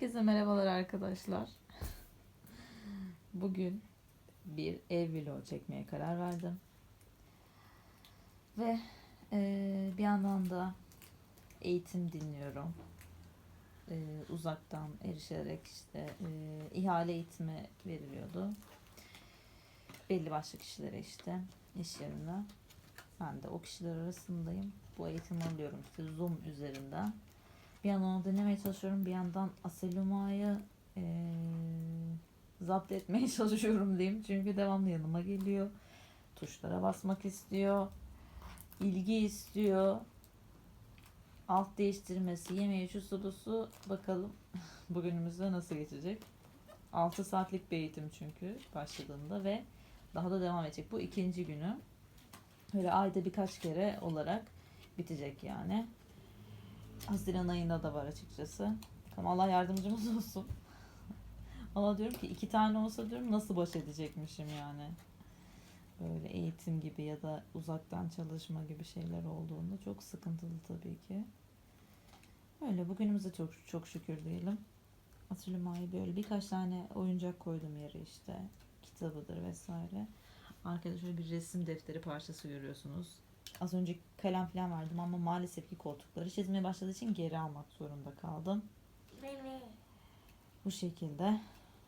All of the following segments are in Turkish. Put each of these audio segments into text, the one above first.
Herkese merhabalar arkadaşlar. Bugün bir ev vlogu çekmeye karar verdim. Ve eee, bir yandan da eğitim dinliyorum. Eee, uzaktan erişerek işte eee, ihale eğitimi veriliyordu. Belli başlı kişilere işte iş yerinde. Ben de o kişiler arasındayım. Bu eğitimi alıyorum işte Zoom üzerinden. Bir yandan onu denemeye çalışıyorum. Bir yandan Aseluma'yı eee zapt etmeye çalışıyorum diyeyim. Çünkü devamlı yanıma geliyor. Tuşlara basmak istiyor. ilgi istiyor. Alt değiştirmesi, yemeği, şu su bakalım bugünümüzde nasıl geçecek. 6 saatlik bir eğitim çünkü başladığında ve daha da devam edecek. Bu ikinci günü. Böyle ayda birkaç kere olarak bitecek yani. Haziran ayında da var açıkçası. Bakalım Allah yardımcımız olsun. Valla diyorum ki iki tane olsa diyorum nasıl baş edecekmişim yani. Böyle eğitim gibi ya da uzaktan çalışma gibi şeyler olduğunda çok sıkıntılı tabii ki. Öyle bugünümüze çok çok şükür diyelim. Atölye'ye böyle birkaç tane oyuncak koydum yere işte. Kitabıdır vesaire. Arkada şöyle bir resim defteri parçası görüyorsunuz. Az önce kalem falan verdim ama maalesef ki koltukları çizmeye başladığı için geri almak zorunda kaldım. Bu şekilde.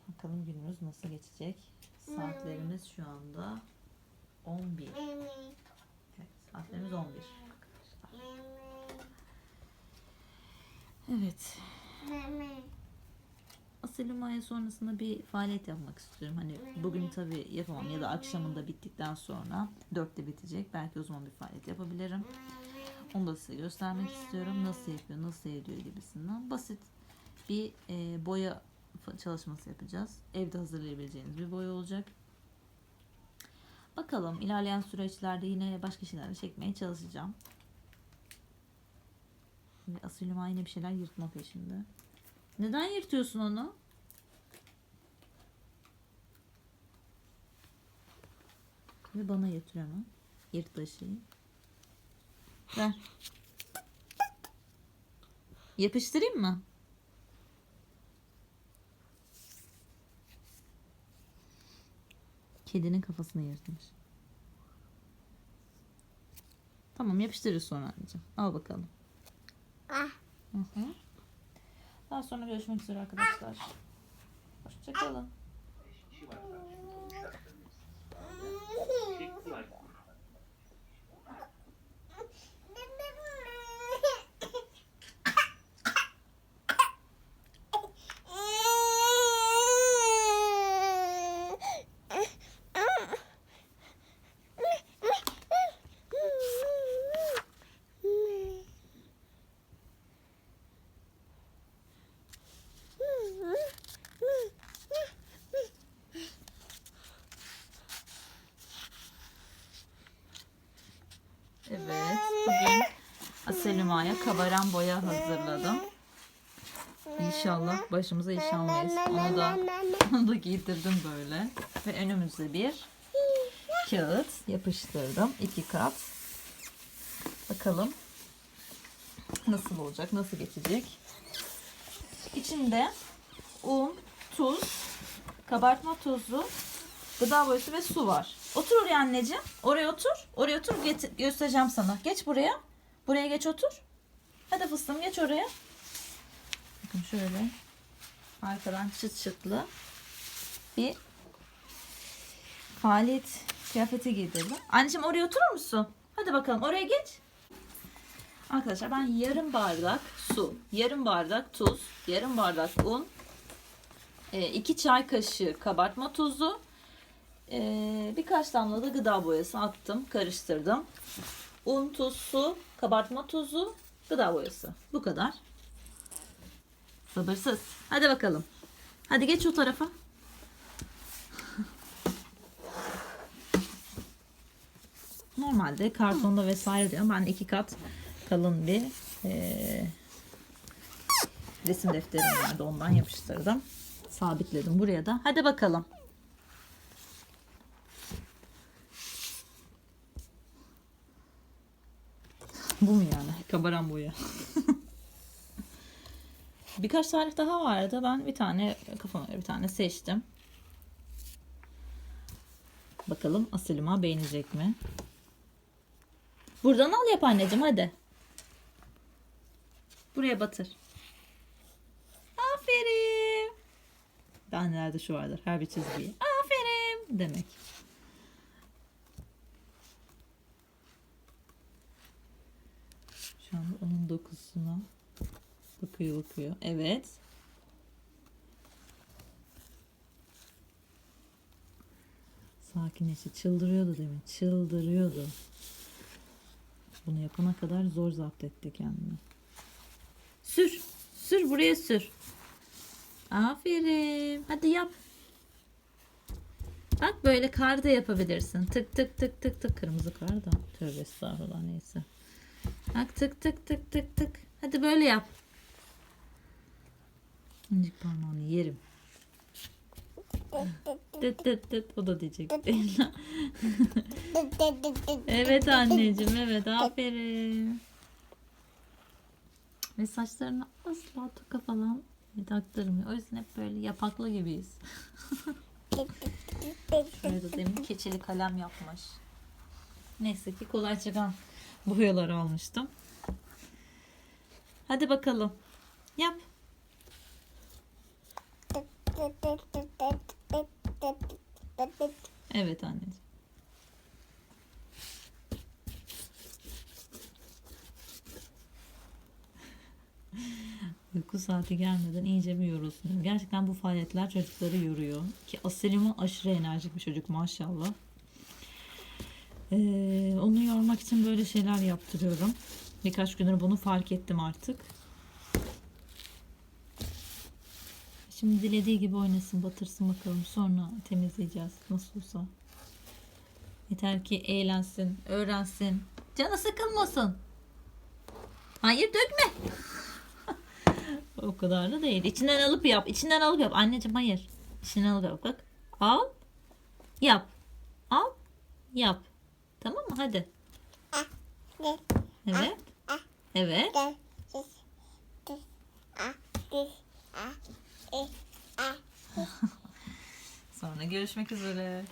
Bakalım günümüz nasıl geçecek. Saatlerimiz şu anda 11. Evet, saatlerimiz 11. arkadaşlar. Evet. Aseluma'ya sonrasında bir faaliyet yapmak istiyorum. Hani bugün tabii yapamam ya da akşamında bittikten sonra dörtte bitecek. Belki o zaman bir faaliyet yapabilirim. Onu da size göstermek istiyorum. Nasıl yapıyor, nasıl ediyor gibisinden. Basit bir e, boya çalışması yapacağız. Evde hazırlayabileceğiniz bir boya olacak. Bakalım ilerleyen süreçlerde yine başka şeyler çekmeye çalışacağım. Şimdi Asiluma yine bir şeyler yırtma peşinde. Neden yırtıyorsun onu? Ve bana yatır hemen. Yırttığı şeyi. Ver. Yapıştırayım mı? Kedinin kafasını yırtmış. Tamam yapıştırırız sonra anneciğim. Al bakalım. Ah. Hı hı. Daha sonra görüşmek üzere arkadaşlar. Hoşçakalın. Evet, bugün Aseluma'ya kabaran boya hazırladım. İnşallah başımıza iş almayız. Onu da, onu da giydirdim böyle. Ve önümüzde bir kağıt yapıştırdım. iki kat. Bakalım nasıl olacak, nasıl geçecek. İçinde un, tuz, kabartma tozu, gıda boyası ve su var. Otur oraya anneciğim. Oraya otur. Oraya otur. Get- göstereceğim sana. Geç buraya. Buraya geç otur. Hadi fıstığım geç oraya. Bakın şöyle. Arkadan çıt çıtlı bir faaliyet kıyafeti giydirdim. Anneciğim oraya oturur musun? Hadi bakalım oraya geç. Arkadaşlar ben yarım bardak su, yarım bardak tuz, yarım bardak un, 2 çay kaşığı kabartma tozu, ee, birkaç damla da gıda boyası attım, karıştırdım. Un, tuz, su, kabartma tozu, gıda boyası. Bu kadar. Sabırsız. Hadi bakalım. Hadi geç o tarafa. Normalde kartonda vesaire diyor. Ben iki kat kalın bir eee, resim defterim vardı. Ondan yapıştırdım. Sabitledim buraya da. Hadi bakalım. Bu mu yani? Kabaran boya. Birkaç tarif daha vardı. Ben bir tane kafama bir tane seçtim. Bakalım Asılma beğenecek mi? Buradan al yap anneciğim hadi. Buraya batır. Aferin. Annelerde şu vardır. Her bir çizgiyi. Aferin demek. Şu onun dokusuna bakıyor bakıyor. Evet. Sakinleşti. Çıldırıyordu mi? Çıldırıyordu. Bunu yapana kadar zor zapt etti kendini. Sür. Sür buraya sür. Aferin. Hadi yap. Bak böyle kar da yapabilirsin. Tık tık tık tık tık. Kırmızı kar da. Tövbe estağfurullah neyse. Bak tık tık tık tık tık. Hadi böyle yap. İncik parmağını yerim. Tıt tıt tıt. O da diyecek. evet anneciğim evet aferin. Ve saçlarını asla toka falan taktırmıyor. O yüzden hep böyle yapaklı gibiyiz. Şurada demin keçeli kalem yapmış. Neyse ki kolay çıkan boyaları almıştım. Hadi bakalım. Yap. Evet anneciğim. Uyku saati gelmeden iyice bir yorulsun. Gerçekten bu faaliyetler çocukları yoruyor. Ki Aselim'in aşırı enerjik bir çocuk maşallah. Ee, onu yormak için böyle şeyler yaptırıyorum. Birkaç gündür bunu fark ettim artık. Şimdi dilediği gibi oynasın, batırsın bakalım. Sonra temizleyeceğiz nasıl olsa. Yeter ki eğlensin, öğrensin. Canı sıkılmasın. Hayır dökme. o kadar da değil. İçinden alıp yap. İçinden alıp yap. Anneciğim hayır. İçinden alıp yap. Bak. Al. Yap. Al. Yap. Tamam mı? Hadi. Evet. Evet. Sonra görüşmek üzere.